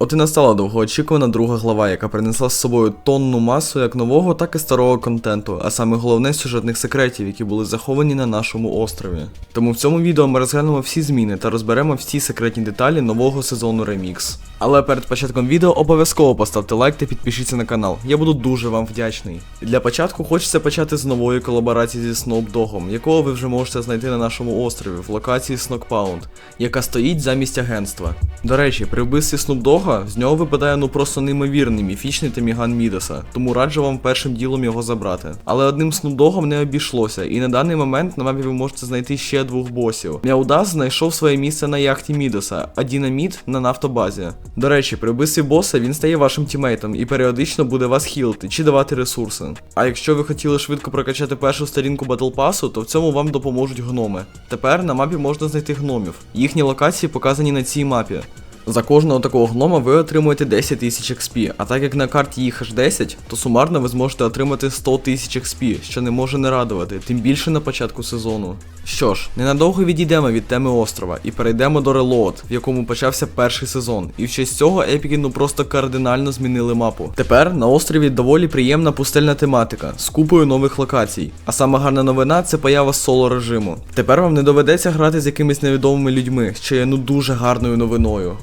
От і настала довгоочікувана друга глава, яка принесла з собою тонну масу як нового, так і старого контенту, а саме головне сюжетних секретів, які були заховані на нашому острові. Тому в цьому відео ми розглянемо всі зміни та розберемо всі секретні деталі нового сезону Remix. Але перед початком відео обов'язково поставте лайк та підпишіться на канал. Я буду дуже вам вдячний. Для початку хочеться почати з нової колаборації зі Snoop Dogg, якого ви вже можете знайти на нашому острові в локації Snockpound, яка стоїть замість агентства. До речі, при вбивстві Snoop Dogg з нього випадає ну просто неймовірний міфічний Таміган Мідаса, тому раджу вам першим ділом його забрати. Але одним Dogg не обійшлося, і на даний момент на мапі ви можете знайти ще двох босів. Мяудас знайшов своє місце на яхті Мідаса, а Дінаміт на нафтобазі. До речі, при вбивстві боса він стає вашим тімейтом і періодично буде вас хілити чи давати ресурси. А якщо ви хотіли швидко прокачати першу сторінку Pass, то в цьому вам допоможуть гноми. Тепер на мапі можна знайти гномів. Їхні локації показані на цій мапі. За кожного такого гнома ви отримуєте 10 тисяч XP, а так як на карті їх аж 10, то сумарно ви зможете отримати 100 тисяч XP, що не може не радувати, тим більше на початку сезону. Що ж, ненадовго відійдемо від теми острова і перейдемо до Reload, в якому почався перший сезон, і в честь цього епіки ну просто кардинально змінили мапу. Тепер на острові доволі приємна пустельна тематика з купою нових локацій. А сама гарна новина це поява соло режиму. Тепер вам не доведеться грати з якимись невідомими людьми, що є ну дуже гарною новиною.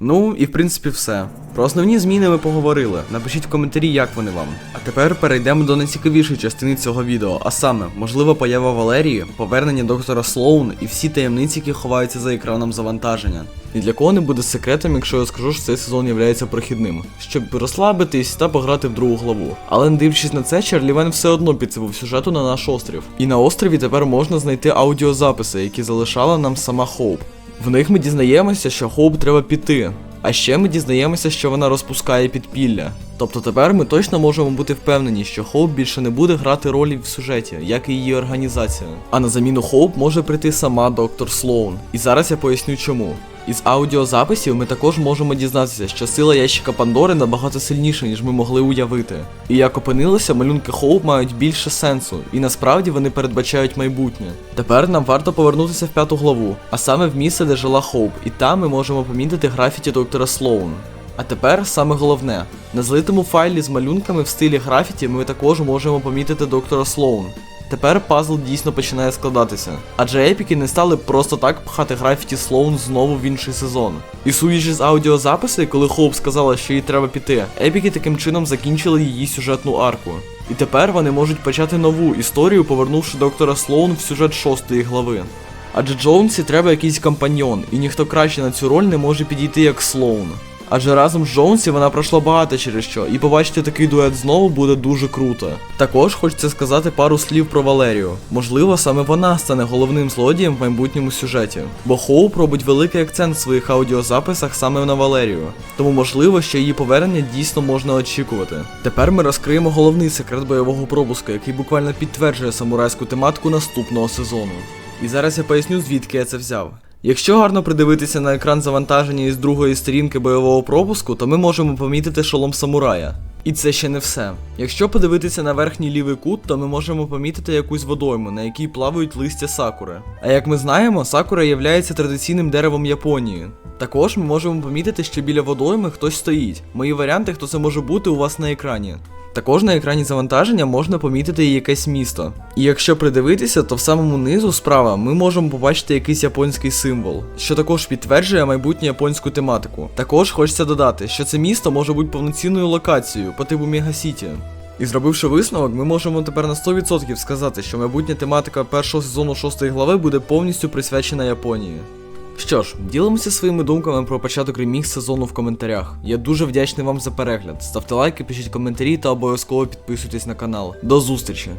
Ну і в принципі все. Про основні зміни ми поговорили. Напишіть в коментарі, як вони вам. А тепер перейдемо до найцікавішої частини цього відео, а саме, можлива поява Валерії, повернення доктора Слоун і всі таємниці, які ховаються за екраном завантаження. Ні для кого не буде секретом, якщо я скажу, що цей сезон є прохідним, щоб розслабитись та пограти в другу главу. Але не дивлячись на це, Чарлівен все одно підсипав сюжету на наш острів. І на острові тепер можна знайти аудіозаписи, які залишала нам сама Хоуп. В них ми дізнаємося, що Хоуп треба піти. А ще ми дізнаємося, що вона розпускає підпілля. Тобто тепер ми точно можемо бути впевнені, що Хоуп більше не буде грати ролі в сюжеті, як і її організація. А на заміну Хоуп може прийти сама доктор Слоун. І зараз я поясню чому. Із аудіозаписів ми також можемо дізнатися, що сила ящика Пандори набагато сильніша, ніж ми могли уявити. І як опинилося, малюнки Хоуп мають більше сенсу, і насправді вони передбачають майбутнє. Тепер нам варто повернутися в п'яту главу, а саме в місце, де жила Хоуп, і там ми можемо помітити графіті доктора Слоун. А тепер саме головне. На злитому файлі з малюнками в стилі графіті ми також можемо помітити доктора Слоун. Тепер пазл дійсно починає складатися. Адже епіки не стали просто так пхати графіті Слоун знову в інший сезон. І судячи з аудіозаписи, коли Хоуп сказала, що їй треба піти, епіки таким чином закінчили її сюжетну арку. І тепер вони можуть почати нову історію, повернувши доктора Слоун в сюжет шостої глави. Адже Джонсі треба якийсь компаньйон, і ніхто краще на цю роль не може підійти як Слоун. Адже разом з Джонсі вона пройшла багато через що, і побачити такий дует знову буде дуже круто. Також хочеться сказати пару слів про Валерію. Можливо, саме вона стане головним злодієм в майбутньому сюжеті, бо Хоуп робить великий акцент в своїх аудіозаписах саме на Валерію. Тому можливо, що її повернення дійсно можна очікувати. Тепер ми розкриємо головний секрет бойового пропуску, який буквально підтверджує самурайську тематику наступного сезону. І зараз я поясню, звідки я це взяв. Якщо гарно придивитися на екран завантаження із другої сторінки бойового пропуску, то ми можемо помітити шолом самурая. І це ще не все. Якщо подивитися на верхній лівий кут, то ми можемо помітити якусь водойму, на якій плавають листя сакури. А як ми знаємо, сакура є традиційним деревом Японії. Також ми можемо помітити, що біля водойми хтось стоїть. Мої варіанти, хто це може бути, у вас на екрані. Також на екрані завантаження можна помітити якесь місто. І якщо придивитися, то в самому низу справа ми можемо побачити якийсь японський символ, що також підтверджує майбутню японську тематику. Також хочеться додати, що це місто може бути повноцінною локацією по типу Мегасіті. І зробивши висновок, ми можемо тепер на 100% сказати, що майбутня тематика першого сезону шостої глави буде повністю присвячена Японії. Що ж, ділимося своїми думками про початок ремікс сезону в коментарях. Я дуже вдячний вам за перегляд. Ставте лайки, пишіть коментарі та обов'язково підписуйтесь на канал. До зустрічі!